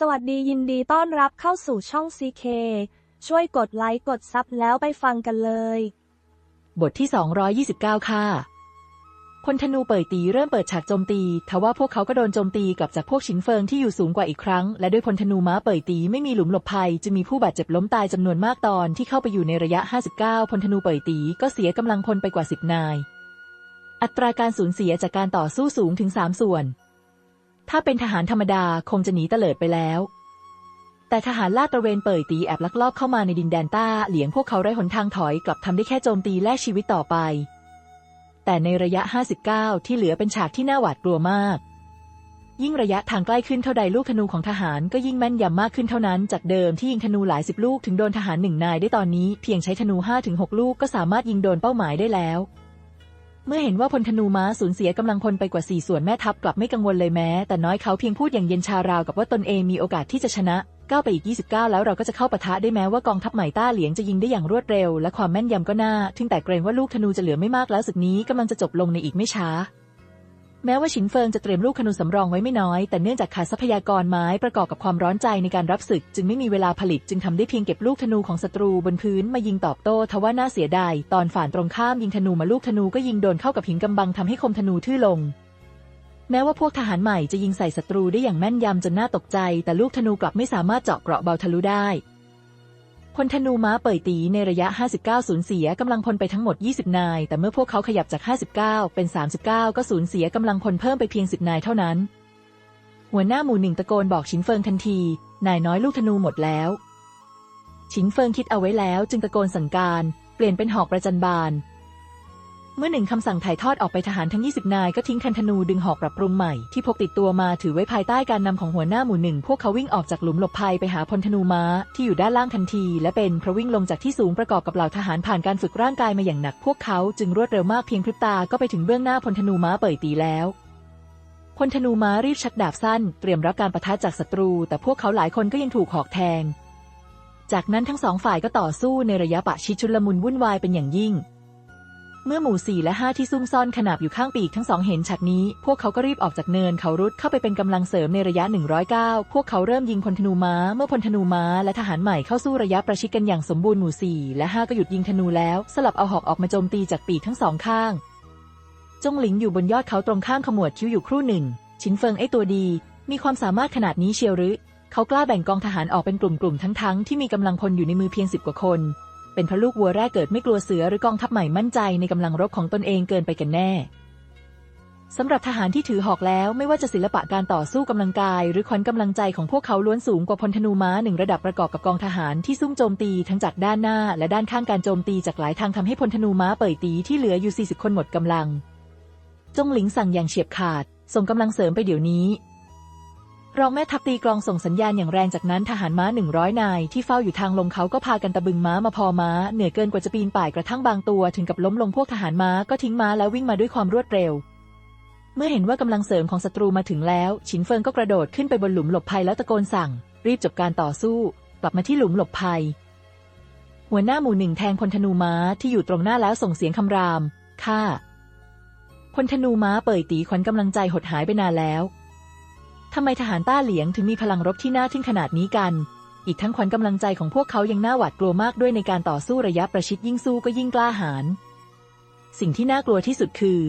สวัสดียินดีต้อนรับเข้าสู่ช่อง CK ช่วยกดไลค์กดซับแล้วไปฟังกันเลย บทที่ 229 ค่ะ พลธนูเปิดตีเริ่มเปิดฉากโจมตีทว่าพวกเขาก็โดนโจมตีกลับจากพวกฉินเฟิงที่อยู่สูงกว่าอีกครั้ง และด้วยพลธนูม้าเปิดตีไม่มีหลุมหลบภัยจึงมีผู้บาดเจ็บล้มตายจำนวนมากตอนที่เข้าไปอยู่ในระยะ 59 พลธนูเปิดตีก็เสียกำลังพลไปกว่า 10 นาย อัตราการสูญเสียจากการต่อสู้สูงถึง 3 ส่วน ถ้าเป็นทหารธรรมดาคงจะหนีเตลิดไปแล้ว แต่ทหารลาดตระเวนเปิดตีแอบลักลอบเข้ามาในดินแดนต้าเหลียงพวกเขาไร้หนทางถอยกลับทำได้แค่โจมตีแลกชีวิตต่อไป แต่ในระยะ 59 ที่เหลือเป็นฉากที่น่าหวาดกลัวมาก ยิ่งระยะทางใกล้ขึ้นเท่าใดลูกธนูของทหารก็ยิ่งแม่นยำมากขึ้นเท่านั้น จากเดิมที่ยิงธนูหลายสิบลูกถึงโดนทหารหนึ่งนายได้ตอนนี้เพียงใช้ธนู5-6ลูกก็สามารถยิงโดนเป้าหมายได้แล้ว เมื่อเห็นว่าพลธนูม้าสูญเสียกำลังพลไปกว่าสี่ส่วนแม่ทัพกลับไม่กังวลเลยแม้ แต่น้อยเขาเพียงพูดอย่างเย็นชาราวกับว่าตนเองมีโอกาสที่จะชนะก้าวไปอีก 29 แล้วเราก็จะเข้าปะทะได้แม้ว่ากองทัพใหม่ต้าเหลียงจะยิงได้อย่างรวดเร็ว และความแม่นยำก็น่าทึ่งแต่เกรงว่าลูกธนูจะเหลือไม่มากแล้วสึกนี้กำลังจะจบลงในอีกไม่ช้า แม้ว่าฉินเฟิงจะเตรียมลูกธนูสำรองไว้ไม่น้อย แต่เนื่องจากขาดทรัพยากรไม้ประกอบกับความร้อนใจในการรับศึก จึงไม่มีเวลาผลิตจึงทำได้เพียงเก็บลูกธนูของศัตรูบนพื้นมายิงตอบโต้ทว่าน่าเสียดายตอนฝ่านตรงข้ามยิงธนูมาลูกธนูก็ยิงโดนเข้ากับหินกำบังทำให้คมธนูทื่อลง แม้ว่าพวกทหารใหม่จะยิงใส่ศัตรูได้อย่างแม่นยำจนน่าตกใจ แต่ลูกธนูกลับไม่สามารถเจาะเกราะเบาทะลุได้ พลธนูม้าเปิดตีในระยะ 59 สูญเสียกำลังพลไปทั้งหมด 20 นาย แต่เมื่อพวกเขาขยับจาก 59 เป็น 39 ก็สูญเสียกำลังพลเพิ่มไปเพียง 10 นายเท่านั้น หัวหน้าหมู่หนึ่งตะโกนบอกชินเฟิงทันที นายน้อยลูกธนูหมดแล้ว ชินเฟิงคิดเอาไว้แล้ว จึงตะโกนสั่งการ เปลี่ยนเป็นหอกประจันบาน เมื่อหนึ่งคำสั่งถ่ายทอดออกไปทหารทั้ง 20 นายก็ทิ้งคันธนูดึงหอกปรับปรุงใหม่ที่พกติดตัวมาถือไว้ภายใต้การนำของหัวหน้าหมู่หนึ่งพวกเขาวิ่งออกจากหลุมหลบภัยไปหาพลธนูม้าที่อยู่ด้านล่างทันที และเป็นเพราะวิ่งลงจากที่สูงประกอบกับเหล่าทหารผ่านการฝึกร่างกายมาอย่างหนัก พวกเขาจึงรวดเร็วมากเพียงพริบตาก็ไปถึงเบื้องหน้าพลธนูม้าเปิดตีแล้วพลธนูม้ารีบชักดาบสั้น เตรียมรับการประทะจากศัตรู แต่พวกเขาหลายคนก็ยังถูกหอกแทง จากนั้นทั้งสองฝ่ายก็ต่อสู้ในระยะปะชิดชุลมุนวุ่นวายเป็นอย่างยิ่ง เมื่อหมู่สี่และห้าที่ซุ่มซ่อนขนาบอยู่ข้างปีกทั้งสองเห็นฉากนี้ พวกเขาก็รีบออกจากเนินเขารุดเข้าไปเป็นกำลังเสริมในระยะ 109 พวกเขาเริ่มยิงพลธนูม้า เมื่อพลธนูม้าและทหารใหม่เข้าสู้ระยะประชิดกันอย่างสมบูรณ์หมู่สี่และห้าก็หยุดยิงธนูแล้ว สลับเอาหอกออกมาโจมตีจากปีกทั้งสองข้าง จงหลิงอยู่บนยอดเขาตรงข้ามขมวดคิ้วอยู่ครู่หนึ่ง ชินเฟิงไอตัวดี มีความสามารถขนาดนี้เชียวหรือ เขากล้าแบ่งกองทหารออกเป็นกลุ่มๆทั้งๆ ที่มีกำลังพลอยู่ในมือเพียงสิบกว่าคน เป็นพระลูกวัวแรกเกิดไม่กลัวเสือหรือกองทัพใหม่มั่นใจในกำลังรบของตนเองเกินไปกันแน่สำหรับทหารที่ถือหอกแล้วไม่ว่าจะศิลปะการต่อสู้กำลังกาย หรือขวัญกำลังใจของพวกเขาล้วนสูงกว่าพลธนูม้าหนึ่งระดับประกอบกับกองทหารที่ซุ่มโจมตีทั้งจากด้านหน้า และด้านข้างการโจมตีจากหลายทางทำให้พลธนูม้าเปิดตีที่เหลืออยู่ 40 คนหมดกำลัง จงหลิงสั่งอย่างเฉียบขาด ส่งกำลังเสริมไปเดี๋ยวนี้ รองแม่ทัพตีกลองส่งสัญญาณอย่างแรงจากนั้นทหารม้าหนึ่งร้อยนายที่เฝ้าอยู่ทางลงเขาก็พากันตะบึงม้ามาพอม้า เหนื่อยเกินกว่าจะปีนป่ายกระทั่งบางตัวถึงกับล้มลงพวกทหารม้าก็ทิ้งม้าแล้ววิ่งมาด้วยความรวดเร็ว เมื่อเห็นว่ากำลังเสริมของศัตรูมาถึงแล้ว ฉินเฟิงก็กระโดดขึ้นไปบนหลุมหลบภัยแล้วตะโกนสั่ง รีบจบการต่อสู้ กลับมาที่หลุมหลบภัย หัวหน้าหมู่หนึ่งแทงพลธนูม้าที่อยู่ตรงหน้าแล้วส่งเสียงคำรามฆ่าพลธนูม้าเปิดตีขวัญกำลังใจหดหายไปนานแล้ว ทำไมทหารต้าเหลียงถึงมีพลังรบที่น่าทึ่งขนาดนี้กัน อีกทั้งขวัญกำลังใจของพวกเขายังน่าหวาดกลัวมากด้วยในการต่อสู้ระยะประชิดยิ่งสู้ก็ยิ่งกล้าหาญ สิ่งที่น่ากลัวที่สุดคือ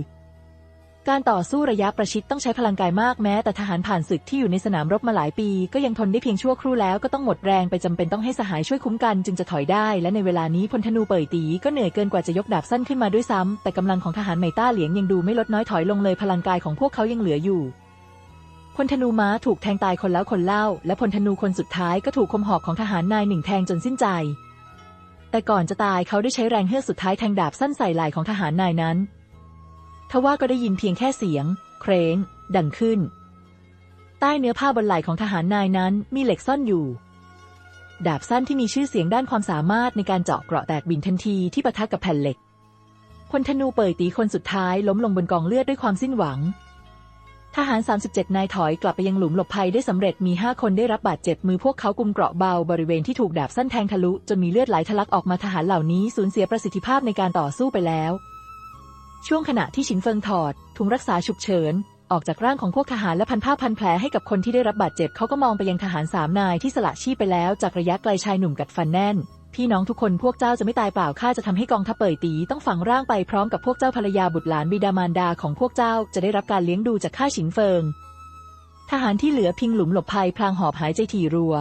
การต่อสู้ระยะประชิดต้องใช้พลังกายมากแม้ แต่ทหารผ่านศึกที่อยู่ในสนามรบมาหลายปี ก็ยังทนได้เพียงชั่วครู่แล้วก็ต้องหมดแรงไปจำเป็นต้องให้สหายช่วยคุ้มกันจึงจะถอยได้ และในเวลานี้พลธนูเปิดตีก็เหนื่อยเกินกว่าจะยกดาบสั้นขึ้นมาด้วยซ้ำแต่กำลังของทหารไมต้าเหลียงยังดูไม่ลดน้อยถอยลงเลยพลังกายของพวกเขายังเหลืออยู่ พลธนูม้าถูกแทงตายคนแล้วคนเล่า และพลธนูคนสุดท้ายก็ถูกคมหอกของทหารนายหนึ่งแทงจนสิ้นใจ แต่ก่อนจะตายเขาได้ใช้แรงเฮือกสุดท้ายแทงดาบสั้นใส่ไหล่ของทหารนายนั้น ทว่าก็ได้ยินเพียงแค่เสียง เครงดังขึ้น ใต้เนื้อผ้าบนไหล่ของทหารนายนั้นมีเหล็กซ่อนอยู่ ดาบสั้นที่มีชื่อเสียงด้านความสามารถในการเจาะเกราะแตกบินทันทีที่ปะทะกับแผ่นเหล็กพลธนูเปิดตีคนสุดท้ายล้มลงบนกองเลือดด้วยความสิ้นหวัง ทหาร 37 นายถอยกลับไปยังหลุมหลบภัยได้สำเร็จมี 5 คนได้รับบาดเจ็บมือพวกเขากุมเกราะเบาบริเวณที่ถูกดาบสั้นแทงทะลุจนมีเลือดไหลทะลักออกมาทหารเหล่านี้สูญเสียประสิทธิภาพในการต่อสู้ไปแล้ว ช่วงขณะที่ฉินเฟิงถอดถุงรักษาฉุกเฉิน ออกจากร่างของพวกทหารและพันผ้าพันแผลให้กับคนที่ได้รับบาดเจ็บเขาก็มองไปยังทหารสามนายที่สละชีพไปแล้วจากระยะไกลชายหนุ่มกัดฟันแน่น พี่น้องทุกคนพวกเจ้าจะไม่ตายเปล่าข้าจะทำให้กองทัพเป่ยตีต้องฝังร่างไปพร้อมกับพวกเจ้าภรรยาบุตรหลานบิดามารดาของพวกเจ้าจะได้รับการเลี้ยงดูจากข้าฉินเฟิง ทหารที่เหลือพิงหลุมหลบภัยพลางหอบหายใจถี่รัว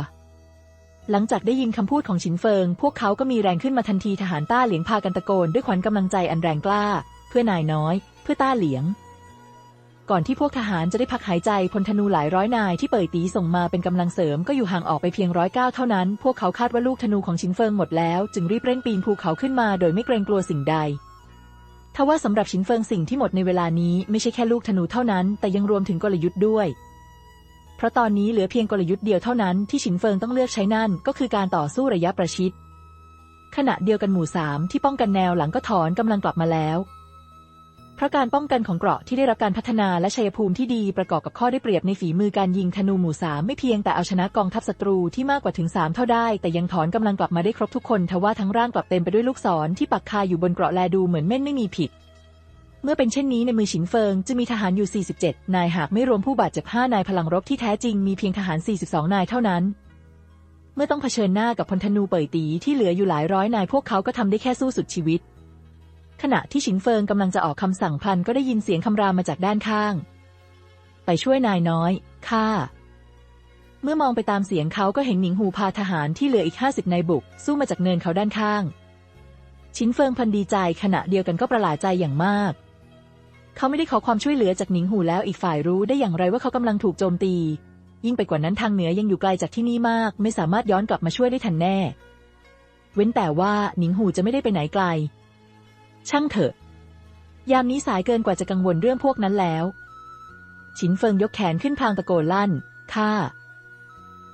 หลังจากได้ยินคำพูดของฉินเฟิง พวกเขาก็มีแรงขึ้นมาทันทีทหารต้าเหลียงพากันตะโกนด้วยขวัญกำลังใจอันแรงกล้า เพื่อนายน้อย เพื่อต้าเหลียง ก่อนที่พวกทหารจะได้พักหายใจพลธนูหลายร้อยนายที่เป่ยตีส่งมาเป็นกำลังเสริมก็อยู่ห่างออกไปเพียงร้อยเก้าเท่านั้น พวกเขาคาดว่าลูกธนูของชินเฟิงหมดแล้ว จึงรีบเร่งปีนภูเขาขึ้นมาโดยไม่เกรงกลัวสิ่งใดทว่าสำหรับชินเฟิงสิ่งที่หมดในเวลานี้ไม่ใช่แค่ลูกธนูเท่านั้น แต่ยังรวมถึงกลยุทธ์ด้วย เพราะตอนนี้เหลือเพียงกลยุทธ์เดียวเท่านั้นที่ฉินเฟิงต้องเลือกใช้นั่นก็คือการต่อสู้ระยะประชิดขณะเดียวกันหมู่สามที่ป้องกันแนวหลังก็ถอนกำลังกลับมาแล้ว เพราะการป้องกันของเกราะที่ได้รับการพัฒนาและชัยภูมิที่ดีประกอบกับข้อได้เปรียบในฝีมือการยิงธนูหมู่สามไม่เพียงแต่เอาชนะกองทัพศัตรูที่มากกว่าถึงสามเท่าได้ แต่ยังถอนกำลังกลับมาได้ครบทุกคนทว่าทั้งร่างกลับเต็มไปด้วยลูกศรที่ปักคาอยู่บนเกราะแลดูเหมือนเม่นไม่มีผิด เมื่อเป็นเช่นนี้ในมือฉินเฟิงจะมีทหารอยู่ 47 นายหากไม่รวมผู้บาดเจ็บ5นายพลังรบที่แท้จริงมีเพียงทหาร 42 นายเท่านั้นเมื่อต้องเผชิญหน้ากับพลธนูเป่ยตีที่เหลืออยู่หลายร้อยนายพวกเขาก็ทำได้แค่สู้สุดชีวิต ขณะที่ฉินเฟิงกำลังจะออกคำสั่งพลันก็ได้ยินเสียงคำรามมาจากด้านข้าง ไปช่วยนายน้อย ข้า เมื่อมองไปตามเสียงเขาก็เห็นหนิงหูพาทหารที่เหลืออีกห้าสิบนายบุก สู้มาจากเนินเขาด้านข้าง ชินเฟิงพันดีใจขณะเดียวกันก็ประหลาดใจอย่างมาก เขาไม่ได้ขอความช่วยเหลือจากหนิงหูแล้วอีกฝ่ายรู้ได้อย่างไรว่าเขากำลังถูกโจมตี ยิ่งไปกว่านั้นทางเหนือยังอยู่ไกลจากที่นี่มาก ไม่สามารถย้อนกลับมาช่วยได้ทันแน่ เว้นแต่ว่าหนิงหูจะไม่ได้ไปไหนไกล ช่างเถอะ ยามนี้สายเกินกว่าจะกังวลเรื่องพวกนั้นแล้ว ฉินเฟิงยกแขนขึ้นพลางตะโกนลั่น ข้า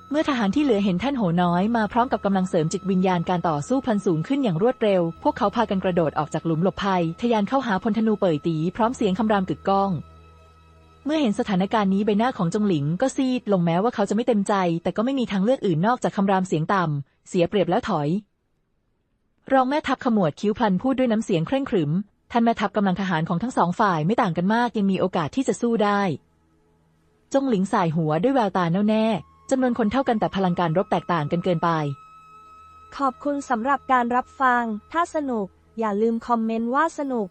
เมื่อทหารที่เหลือเห็นท่านโหน้อยมาพร้อมกับกำลังเสริมจิตวิญญาณการต่อสู้พลันสูงขึ้นอย่างรวดเร็ว พวกเขาพากันกระโดดออกจากหลุมหลบภัย ทะยานเข้าหาพลธนูเป่ยตี พร้อมเสียงคำรามกึกก้องเมื่อเห็นสถานการณ์นี้ใบหน้าของจงหลิงก็ซีดลงแม้ว่าเขาจะไม่เต็มใจ แต่ก็ไม่มีทางเลือกอื่นนอกจากคำรามเสียงต่ำ เสียเปรียบแล้วถอย รองแม่ทัพขมวดคิ้วพลันพูดด้วยน้ำเสียงเคร่งขรึม ท่านแม่ทัพกำลังทหารของทั้งสองฝ่ายไม่ต่างกันมากยังมีโอกาสที่จะสู้ได้ จงหลิงสายหัวด้วยแววตาแน่วแน่จำนวนคนเท่ากันแต่พลังการรบแตกต่างกันเกินไป ขอบคุณสำหรับการรับฟัง ถ้าสนุก อย่าลืมคอมเมนต์ว่าสนุก